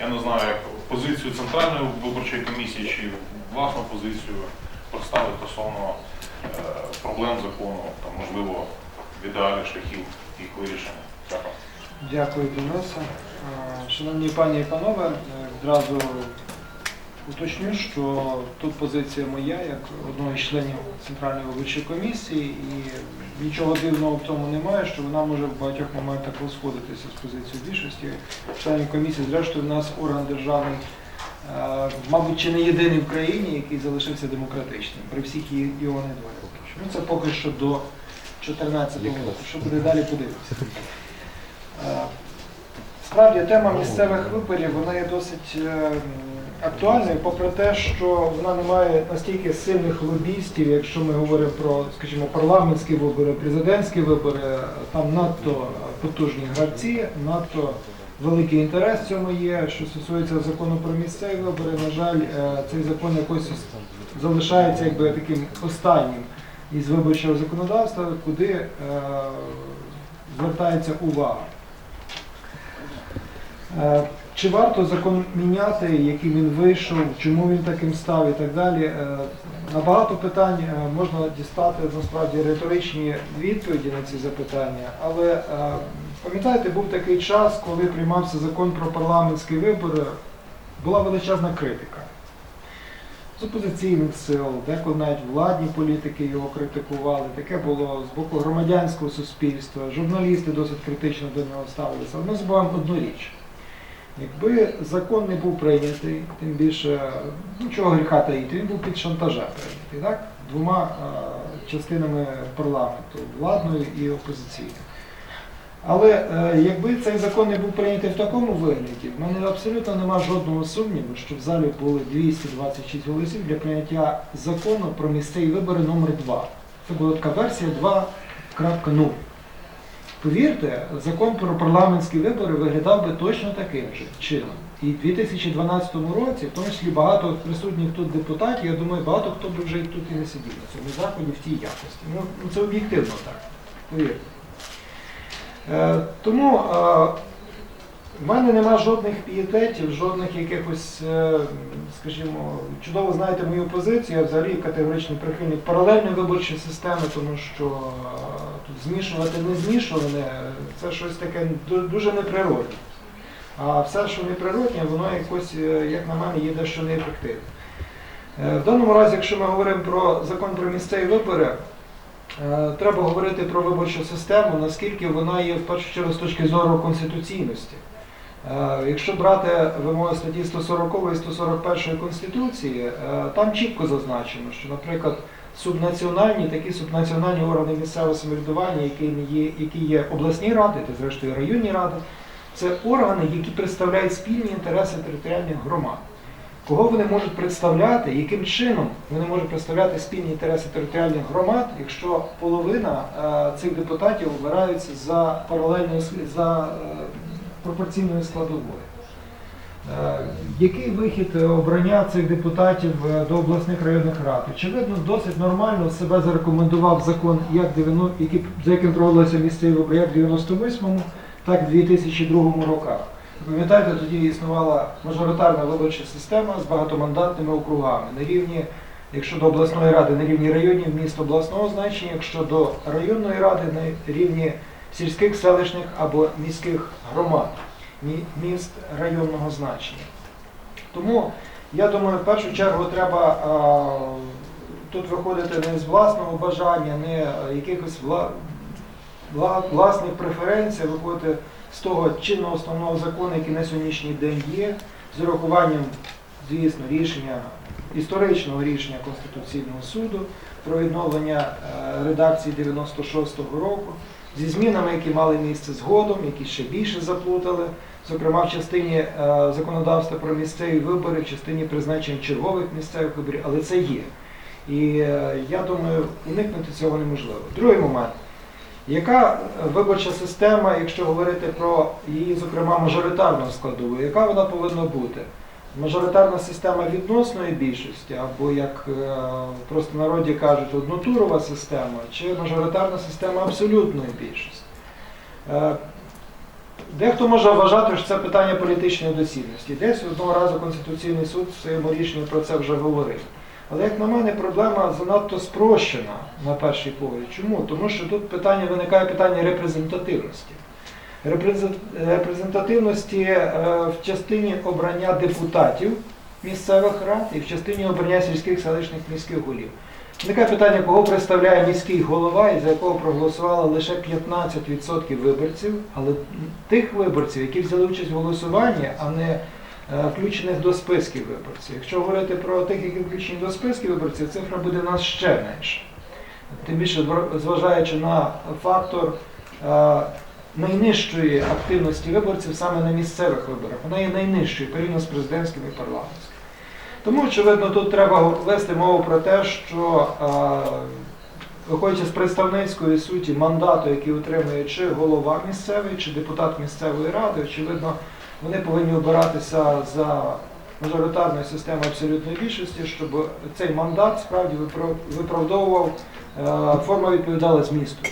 я не знаю, як позицію Центральної виборчої комісії чи власну позицію представити стосовно е, проблем закону, там, можливо, в ідеалі шляхів їх вирішення. Дякую. Дякую, Денисе. Е, Шановні пані і панове, е, відразу уточню, що тут позиція моя як одного із членів Центральної виборчої комісії, і нічого дивного в тому немає, що вона може в багатьох моментах розходитися з позицією більшості членів комісії. Зрештою, в нас орган державний, е, мабуть, чи не єдиний в країні, який залишився демократичним при всіх її- його недоліках. Ну, це поки що до 14 року. Що буде далі, подивимося. Справді тема місцевих виборів вона є досить е, актуальною, попри те, що вона не має настільки сильних лобістів, якщо ми говоримо про, скажімо, парламентські вибори, президентські вибори, там надто потужні гравці, надто великий інтерес в цьому є. Що стосується закону про місцеві вибори, на жаль, е, цей закон якось залишається якби таким останнім із виборчого законодавства, куди е, звертається увага. Е, Чи варто закон міняти, який він вийшов, чому він таким став і так далі? Е, На багато питань е, можна дістати насправді риторичні відповіді на ці запитання, але пам'ятаєте, був такий час, коли приймався закон про парламентські вибори, була величезна критика. З опозиційних сил, деколи навіть владні політики його критикували. Таке було з боку громадянського суспільства, журналісти досить критично до нього ставилися. Ми забуваємо одну річ. Якби закон не був прийнятий, тим більше нічого гріха таїти, він був під шантажем прийнятий, так? Двома е, частинами парламенту, владною і опозиційною. Але е, якби цей закон не був прийнятий в такому вигляді, в мене абсолютно нема жодного сумніву, що в залі були 226 голосів для прийняття закону про місцеві вибори номер 2 Це була така версія 2.0. Повірте, закон про парламентські вибори виглядав би точно таким же чином. І в 2012 році, в тому числі багато присутніх тут депутатів, я думаю, багато хто б вже тут і не сидів на цьому заході в тій якості. Ну, це об'єктивно так. Повірте. Е, тому е, в мене нема жодних пієтетів, жодних якихось, е, скажімо, чудово знаєте мою позицію, я взагалі категоричний прихильник паралельної виборчої системи, тому що е, тут змішувати не змішуване, це щось таке дуже неприродне. А все, що неприродне, воно якось, е, як на мене, є дещо неефективне. В даному разі, якщо ми говоримо про закон про місцеві вибори, Треба говорити про виборчу систему, наскільки вона є в першу чергу з точки зору конституційності. Е, Якщо брати вимоги статті 140 і 141 Конституції, е, там чітко зазначено, що, наприклад, субнаціональні, такі субнаціональні органи місцевого самоврядування, які є, які є обласні ради, та зрештою районні ради, це органи, які представляють спільні інтереси територіальних громад. Кого вони можуть представляти, яким чином вони можуть представляти спільні інтереси територіальних громад, якщо половина е, цих депутатів обираються за паралельною за пропорційною складовою? Е, який вихід обрання цих депутатів е, до обласних районних рад? Очевидно, досить нормально себе зарекомендував закон, як 90 який, за яким проводилися місцеві вибори як в 98-му, так і в 2002 роках. Пам'ятаєте, тоді існувала мажоритарна виборча система з багатомандатними округами на рівні, якщо до обласної ради на рівні районів міст обласного значення, якщо до районної ради на рівні сільських, селищних або міських громад, міст районного значення. Тому я думаю, в першу чергу треба тут виходити не з власного бажання, не якихось вла, вла- власних преференцій, виходити з того чинного основного закону, який на сьогоднішній день є, з урахуванням, звісно, рішення, історичного рішення Конституційного суду про відновлення е, редакції 96-го року, зі змінами, які мали місце згодом, які ще більше заплутали, зокрема в частині е, законодавства про місцеві вибори, в частині призначення чергових місцевих виборів, але це є. І е, я думаю, уникнути цього неможливо. Другий момент. Яка виборча система, якщо говорити про її, зокрема, мажоритарну складову, яка вона повинна бути? Мажоритарна система відносної більшості, або як е, просто народі кажуть, однотурова система, чи мажоритарна система абсолютної більшості? Е, Дехто може вважати, що це питання політичної доцільності. Десь одного разу Конституційний суд в своєму рішенні про це вже говорив. Але як на мене, проблема занадто спрощена на перший погляд. Чому? Тому що тут питання виникає питання репрезентативності. Репрезент- Репрезентативності е, в частині обрання депутатів місцевих рад і в частині обрання сільських селищних міських голів. Виникає питання, кого представляє міський голова і за якого проголосувало лише 15% виборців, але тих виборців, які взяли участь в голосуванні, а не е, включених до списків виборців. Якщо говорити про тих, які включені до списків виборців, цифра буде в нас ще менша. Тим більше зважаючи на фактор е, найнижчої активності виборців саме на місцевих виборах. Вона є найнижчою порівняно з президентським і парламентським. Тому, очевидно, тут треба вести мову про те, що е, виходячи з представницької суті мандату, який отримує чи голова місцевий, чи депутат місцевої ради, очевидно, вони повинні обиратися за мажоритарною системою абсолютної більшості, щоб цей мандат справді виправдовував е, форма відповідала змісту.